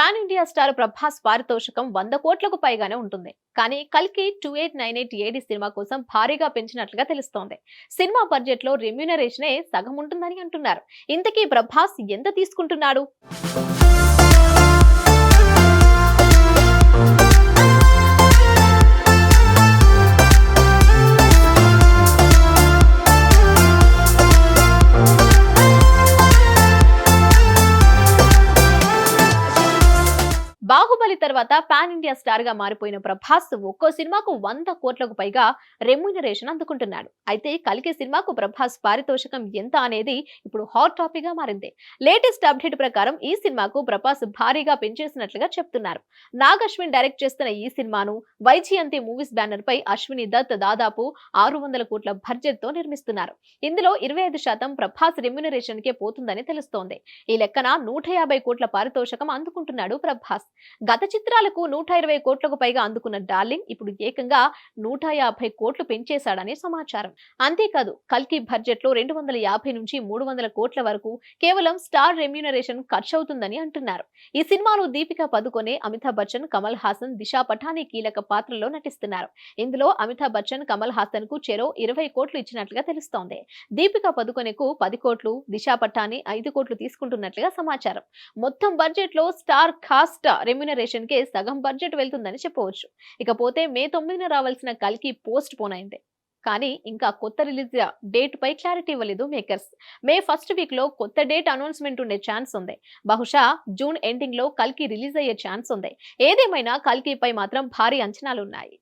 Pan India star Prabhas పారితోషికం వంద కోట్లకు పైగానే ఉంటుంది. కానీ కల్కి two eight nine eight AD cinema కోసం భారీగా పెంచినట్లుగా తెలుస్తోంది. సినిమా బడ్జెట్లో రెమ్యూనరేషనే సగం ఉంటుందని అంటున్నారు. ఇంతకీ ప్రభాస్ ఎంత తీసుకుంటున్నాడు? తర్వాత పాన్ ఇండియా స్టార్గా మారిపోయిన ప్రభాస్ ఒక్కో సినిమాకు వంద కోట్లకు పైగా రెమ్యూనరేషన్ అందుకుంటున్నాడు. అయితే కలికి సినిమాకు ప్రభాస్ పారితోషికం ఎంత అనేది ఇప్పుడు హాట్ టాపిక్గా మారింది. లేటెస్ట్ అప్డేట్ ప్రకారం ఈ సినిమాకు ప్రభాస్ భారీగా పెంచేసినట్లుగా చెప్తున్నారు. నాగ్ అశ్విన్ డైరెక్ట్ చేస్తున్న ఈ సినిమాను వైజయంతి మూవీస్ బ్యానర్ పై అశ్విని దత్ దాదాపు ఆరు వందల కోట్ల బడ్జెట్తో నిర్మిస్తున్నారు. ఇందులో ఇరవై ఐదు శాతం ప్రభాస్ రెమ్యునరేషన్ కే పోతుందని తెలుస్తోంది. ఈ లెక్కన నూట యాభై కోట్ల పారితోషికం అందుకుంటున్నాడు ప్రభాస్. గత చిత్రాలకు నూట ఇరవై కోట్లకు పైగా అందుకున్న డార్లింగ్ ఇప్పుడు ఏకంగా నూట యాభై కోట్లు పెంచేశాడనే సమాచారం. అంతేకాదు కల్కి బడ్జెట్లో రెండు వందల యాభై నుంచి మూడు వందల కోట్ల వరకు కేవలం స్టార్ రెమ్యూనరేషన్ ఖర్చు అవుతుందని అంటున్నారు. ఈ సినిమాలో దీపికా పదుకొనే అమితాబ్ బచ్చన్ కమల్ హాసన్ దిశా పఠానీ కీలక పాత్రలో నటిస్తున్నారు. ఇందులో అమితాబ్ బచ్చన్ కమల్ హాసన్కు చెరో ఇరవై కోట్లు ఇచ్చినట్లుగా తెలుస్తోంది. దీపికా పదుకొనెకు పది కోట్లు దిశా పఠానీ ఐదు కోట్లు తీసుకుంటున్నట్లుగా సమాచారం. మొత్తం బడ్జెట్లో స్టార్ కాస్ట్ రెమ్యునరేషన్ కే సగం బడ్జెట్ వెళ్తుందని చెప్పవచ్చు. ఇకపోతే మే తొమ్మిదిన రావాల్సిన కల్కి పోస్ట్ పోన్ అయింది. కానీ ఇంకా కొత్త రిలీజ్ డేట్ పై క్లారిటీ ఇవ్వలేదు మేకర్స్. మే ఫస్ట్ వీక్లో కొత్త డేట్ అనౌన్స్మెంట్ ఉండే ఛాన్స్ ఉంది. బహుశా జూన్ ఎండింగ్లో కల్కి రిలీజ్ అయ్యే ఛాన్స్ ఉంది. ఏదేమైనా కల్కి పై మాత్రం భారీ అంచనాలు ఉన్నాయి